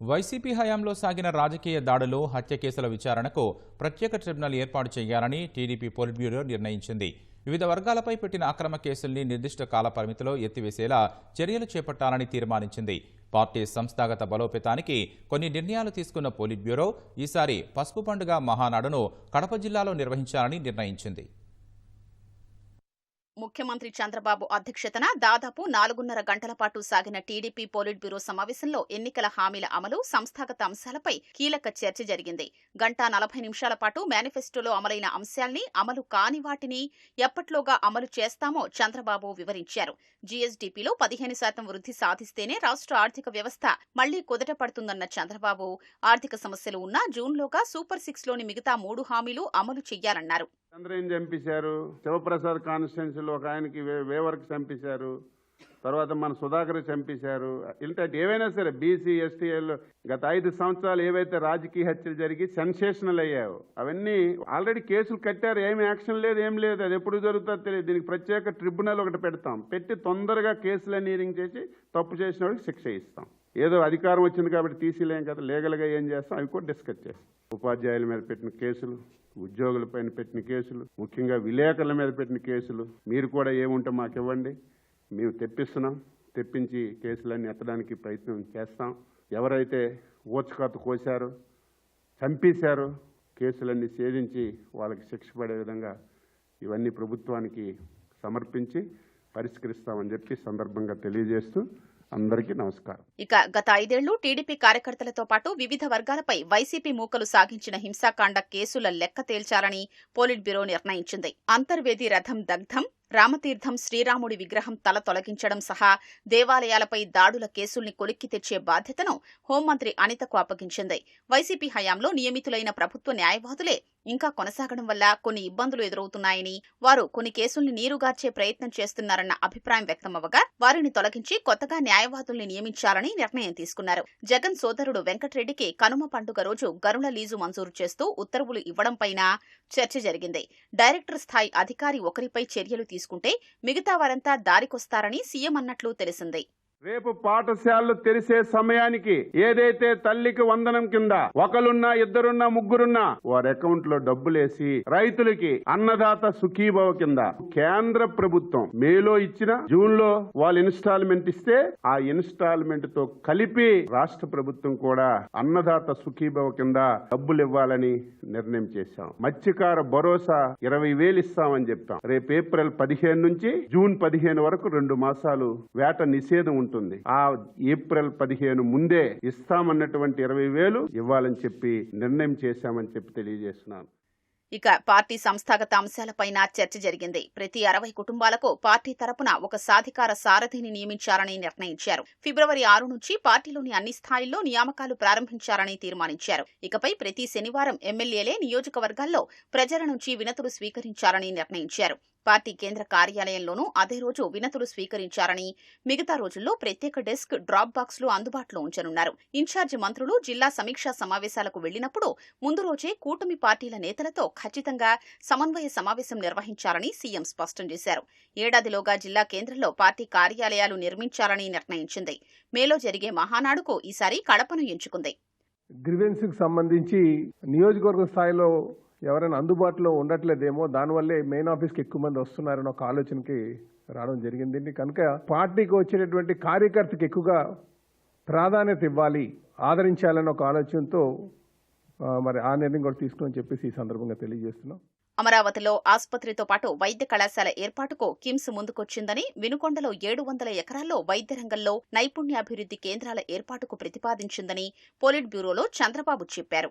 YCP హయాంలో సాగిన రాజకీయ దాడులు హత్య కేసుల విచారణకు ప్రత్యేక ట్రిబ్యునల్ ఏర్పాటు చేయాలని టీడీపీ పోలిట్ బ్యూరో నిర్ణయించింది. వివిధ వర్గాలపై పెట్టిన అక్రమ కేసుల్ని నిర్దిష్ట కాల పరిమితిలో ఎత్తివేసేలా చర్యలు చేపట్టాలని తీర్మానించింది. పార్టీ సంస్థాగత బలోపేతానికి కొన్ని నిర్ణయాలు తీసుకున్న పోలిట్ బ్యూరో ఈసారి పసుపు పండుగ మహానాడును కడప జిల్లాలో నిర్వహించాలని నిర్ణయించింది. ముఖ్యమంత్రి చంద్రబాబు అధ్యక్షతన దాదాపు నాలుగున్నర గంటల పాటు సాగిన టీడీపీ పోలిట్ బ్యూరో సమావేశంలో ఎన్నికల హామీల అమలు సంస్థాగత అంశాలపై కీలక చర్చ జరిగింది. గంటా నలభై నిమిషాల పాటు మేనిఫెస్టోలో అమలైన అంశాల్ని అమలు కాని వాటిని ఎప్పట్లోగా అమలు చేస్తామో చంద్రబాబు వివరించారు. జీఎస్డీపీలో పదిహేను శాతం వృద్ధి సాధిస్తేనే రాష్ట్ర ఆర్థిక వ్యవస్థ మళ్ళీ కుదట పడుతుందన్న చంద్రబాబు ఆర్థిక సమస్యలు ఉన్నా జూన్లోగా సూపర్ సిక్స్లోని మిగతా మూడు హామీలు అమలు చెయ్యాలన్నారు. ఏం చంపేశారు శివప్రసాద్ కాన్స్టిట్యున్సీలో ఒక ఆయనకి వే- వేవర్కి చంపేశారు. తర్వాత మన సుధాకర్ చంపేశారు. ఇలాంటి ఏవైనా సరే బీసీ ఎస్టీఎల్ గత ఐదు సంవత్సరాలు ఏవైతే రాజకీయ హత్యలు జరిగి సెన్సేషనల్ అయ్యాయో అవన్నీ ఆల్రెడీ కేసులు కట్టారు. ఏమి యాక్షన్ లేదు ఏం లేదు అది ఎప్పుడు జరుగుతుందో తెలియదు. దీనికి ప్రత్యేక ట్రిబ్యునల్ ఒకటి పెడతాం. పెట్టి తొందరగా కేసులు నీరింగ్ చేసి తప్పు చేసిన వాడికి శిక్ష ఇస్తాం. ఏదో అధికారం వచ్చింది కాబట్టి తీసిలేం కదా లీగల్గా ఏం చేస్తాం? అవి కూడా డిస్కస్ చేస్తాం. ఉపాధ్యాయుల మీద పెట్టిన కేసులు ఉద్యోగులపైన పెట్టిన కేసులు ముఖ్యంగా విలేకరుల మీద పెట్టిన కేసులు. మీరు కూడా ఏముంటే మాకు ఇవ్వండి. మేము తెప్పిస్తున్నాం. తెప్పించి కేసులన్నీ ఎత్తడానికి ప్రయత్నం చేస్తాం. ఎవరైతే ఊచకాత కోశారో చంపేశారో కేసులన్నీ ఛేదించి వాళ్ళకి శిక్ష పడే విధంగా ఇవన్నీ ప్రభుత్వానికి సమర్పించి పరిష్కరిస్తామని చెప్పి సందర్భంగా తెలియజేస్తూ అందరికీ నమస్కారం. ఇక గత ఐదేళ్ళు టీడీపీ కార్యకర్తలతో పాటు వివిధ వర్గాలపై వైసీపీ మూకలు సాగించిన హింసాకాండ కేసుల లెక్క తేల్చాలని పోలిట్ బ్యూరో నిర్ణయించింది. అంతర్వేది రథం దగ్ధం రామతీర్థం శ్రీరాముడి విగ్రహం తల తొలగించడం సహా దేవాలయాలపై దాడుల కేసుల్ని కొలిక్కి తెచ్చే బాధ్యతను హోంమంత్రి అనితకు అప్పగించింది. వైసీపీ హయాంలో నియమితులైన ప్రభుత్వ న్యాయవాదులే ఇంకా కొనసాగడం వల్ల కొన్ని ఇబ్బందులు ఎదురవుతున్నాయని వారు కొన్ని కేసుల్ని నీరుగార్చే ప్రయత్నం చేస్తున్నారన్న అభిప్రాయం వ్యక్తమవగా వారిని తొలగించి కొత్తగా న్యాయవాదుల్ని నియమించాలని నిర్ణయం తీసుకున్నారు. జగన్ సోదరుడు వెంకటరెడ్డికి కనుమ పండుగ రోజు గరుల లీజు మంజూరు చేస్తూ ఉత్తర్వులు ఇవ్వడంపైన చర్చ జరిగింది. డైరెక్టర్ స్థాయి అధికారి ఒకరిపై చర్యలు తీసుకుంటే మిగతా వారంతా దారికొస్తారని సీఎం అన్నట్లు తెలిసింది. రేపు పాఠశాలలు తెరిసే సమయానికి ఏదైతే తల్లికి వందనం కింద ఒకరున్నా ఇద్దరున్నా ముగ్గురున్నా వారి అకౌంట్లో డబ్బులేసి రైతులకి అన్నదాత సుఖీభవ కింద కేంద్ర ప్రభుత్వం మేలో ఇచ్చిన జూన్లో వాళ్ళు ఇన్స్టాల్మెంట్ ఇస్తే ఆ ఇన్స్టాల్మెంట్తో కలిపి రాష్ట్ర ప్రభుత్వం కూడా అన్నదాత సుఖీభవ కింద డబ్బులు ఇవ్వాలని నిర్ణయం చేశాం. మత్స్యకార భరోసా ఇరవై వేలు ఇస్తామని చెప్తాం. రేపు ఏప్రిల్ పదిహేను నుంచి జూన్ పదిహేను వరకు రెండు మాసాలు వేట నిషేధం ఉంటుంది. ఆ ఏప్రిల్ పదిహేను ముందే ఇస్తామన్నటువంటి ఇరవై వేలు ఇవ్వాలని చెప్పి నిర్ణయం చేశామని చెప్పి తెలియజేస్తున్నాను. ఇక పార్టీ సంస్థాగత అంశాలపైన చర్చ జరిగింది. ప్రతి అరవై కుటుంబాలకు పార్టీ తరపున ఒక సాధికార సారథిని నియమించాలని నిర్ణయించారు. ఫిబ్రవరి ఆరు నుంచి పార్టీలోని అన్ని స్థాయిల్లో నియామకాలు ప్రారంభించాలని తీర్మానించారు. ఇకపై ప్రతి శనివారం ఎమ్మెల్యేలే నియోజకవర్గాల్లో ప్రజల నుంచి వినతులు స్వీకరించాలని నిర్ణయించారు. పార్టీ కేంద్ర కార్యాలయంలోనూ అదే రోజు వినతులు స్వీకరించారని మిగతా రోజుల్లో ప్రత్యేక డెస్క్ డ్రాప్ బాక్స్లు అందుబాటులో ఉంచనున్నారు. ఇన్ఛార్జి మంత్రులు జిల్లా సమీక్షా సమావేశాలకు వెళ్ళినప్పుడు ముందు రోజే కూటమి పార్టీల నేతలతో ఖచ్చితంగా సమన్వయ సమావేశం నిర్వహించాలని సీఎం స్పష్టం చేశారు. ఏడాదిలోగా జిల్లా కేంద్రంలో పార్టీ కార్యాలయాలు నిర్మించాలని నిర్ణయించింది. మేలో జరిగే మహానాడుకు ఈసారి కడపను ఎంచుకుంది. గ్రివెన్స్కి సంబంధించి నియోజకవర్గ స్థాయిలో ఎవరైనా అందుబాటులో ఉండట్లేదేమో దానివల్లే మెయిన్ ఆఫీస్కి ఎక్కువ మంది వస్తున్నారని ఒక ఆలోచనకి రావడం జరిగింది. కనుక పార్టీకి వచ్చేటటువంటి కార్యకర్తకి ఎక్కువగా ప్రాధాన్యత ఇవ్వాలి ఆదరించాలని ఒక ఆలోచనతో మరి ఆ నిర్ణయం కూడా తీసుకుని చెప్పేసి ఈ సందర్భంగా తెలియజేస్తున్నాం. అమరావతిలో ఆసుపత్రితో పాటు వైద్య కళాశాల ఏర్పాటుకు కిమ్స్ ముందుకొచ్చిందని వినుకొండలో ఏడు వందల ఎకరాల్లో వైద్య రంగంలో నైపుణ్యాభివృద్ధి కేంద్రాల ఏర్పాటుకు ప్రతిపాదించిందని పోలిట్ బ్యూరోలో చంద్రబాబు చెప్పారు.